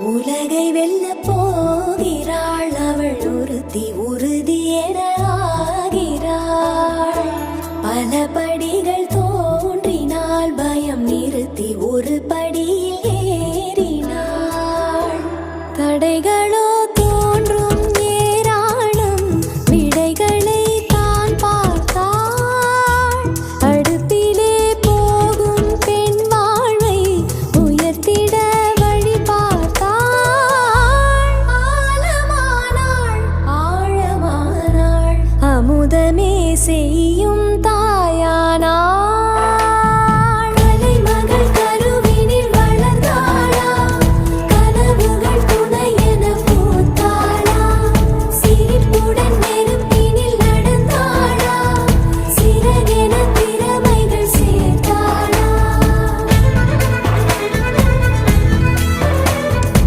உலகை வெல்ல போகிறாள் அவள் உறுதி உறுதி என ஆகிறாள். பல படிகள் தோன்றினால் பயம் நிறுத்தி ஒரு படியில் ஏறினாள். தடைகள் அமுதமே செய்யும்